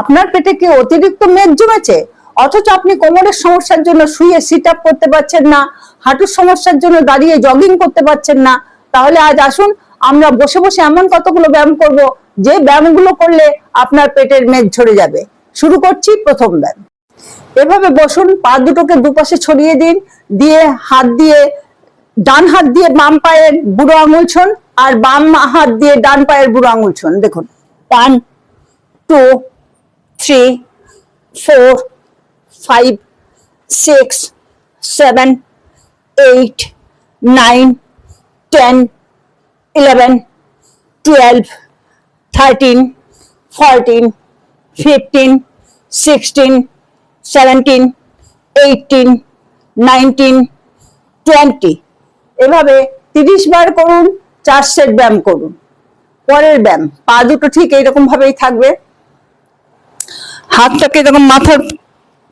আপনার পেটে কি অতিরিক্ত মেদ জমেছে অথচ আপনি কোমরের সমস্যার জন্য শুয়ে সিট আপ করতে পারছেন না, হাঁটুর সমস্যার জন্য দাঁড়িয়ে জগিং করতে পারছেন না, তাহলে আজ আসুন আমরা বসে বসে এমন কতগুলো ব্যায়াম করব, যে ব্যায়ামগুলো করলে আপনার পেটের মেদ ঝরে যাবে। শুরু করছি প্রথম ব্যায়াম। এভাবে বসুন, পা দুটোকে দুপাশে ছড়িয়ে দিন, দিয়ে হাত দিয়ে, ডান হাত দিয়ে বাম পায়ের বুড়ো আঙুল ছোন আর বাম হাত দিয়ে ডান পায়ের বুড়ো আঙুল ছোন দেখুন one two three four five six seven eight nine ten eleven twelve thirteen fourteen fifteen sixteen seventeen eighteen nineteen twenty এভাবে তিরিশ বার করুন, চার সেট ব্যায়াম করুন। পরের ব্যায়াম। পা দুটো ঠিক এইরকম ভাবেই থাকবে। হাতটাকে এরকম মাথার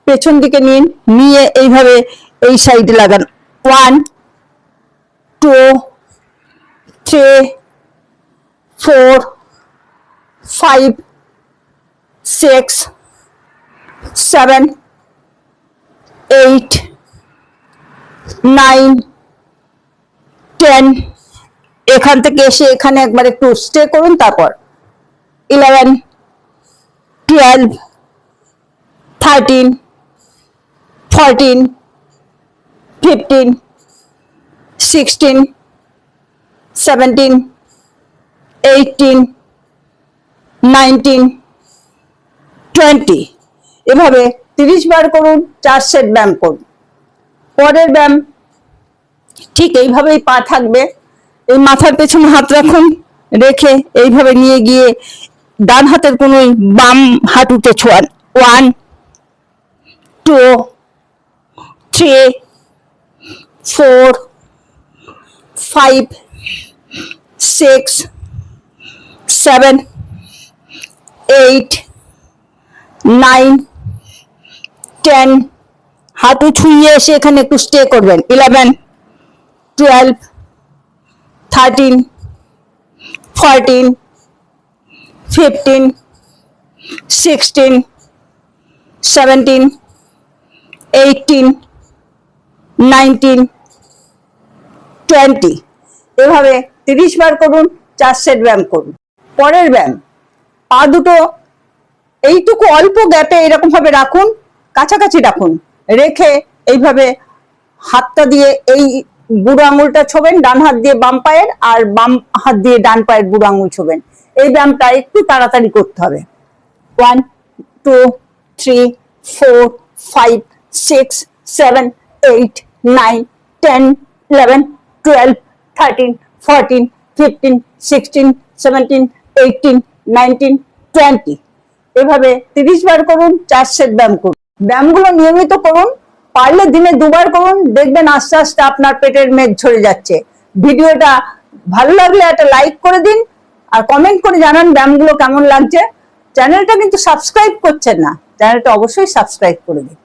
পেছন দিকে নিন, নিয়ে এইভাবে এই সাইডে লাগান। One two three four five six seven eight nine ten এখান থেকে এসে এখানে একবার একটু স্টে করুন, তারপর eleven twelve thirteen fourteen fifteen sixteen seventeen eighteen nineteen twenty এভাবে তিরিশ বার করুন, চার সেট ব্যায়াম করুন। পরের ব্যায়াম ঠিক এইভাবেই পা থাকবে। এই মাথার পেছনে হাত রাখুন, রেখে এইভাবে নিয়ে গিয়ে ডান হাতের কোনোই বাম হাঁটুতে ছোঁয়ান। One two three four five six seven eight nine ten হাঁটু ছুঁয়ে এসে এখানে একটু স্টে করবেন। Eleven twelve thirteen fourteen fifteen sixteen seventeen eighteen nineteen twenty এভাবে তিরিশ বার করুন, চার সেট ব্যায়াম করুন। পরের ব্যায়াম, পা দুটো এইটুকু অল্প গ্যাপে এরকম ভাবে রাখুন, কাছাকাছি রাখুন। রেখে এইভাবে হাতটা দিয়ে এই বুড়ো আঙুলটা ছোবেন, ডান হাত দিয়ে বাম পায়ের আর বাম হাত দিয়ে ডান পায়ের বুড়ো আঙুল ছোবেন। এই ব্যায়ামটা একটু তাড়াতাড়ি করতে হবে। One two three four five six seven eight nine ten eleven twelve thirteen fourteen fifteen sixteen seventeen eighteen nineteen twenty এভাবে তিরিশ বার করুন, চার সেট ব্যায়াম করুন। ব্যায়ামগুলো নিয়মিত করুন, পারলে দিনে দুবার করুন, দেখবেন আস্তে আস্তে আপনার পেটের মেঘ ঝরে যাচ্ছে। ভিডিওটা ভালো লাগলে একটা লাইক করে দিন, আর কমেন্ট করে জানান ব্যায়ামগুলো কেমন লাগছে। চ্যানেলটা কিন্তু সাবস্ক্রাইব করছেন না, চ্যানেলটা অবশ্যই সাবস্ক্রাইব করে দিন।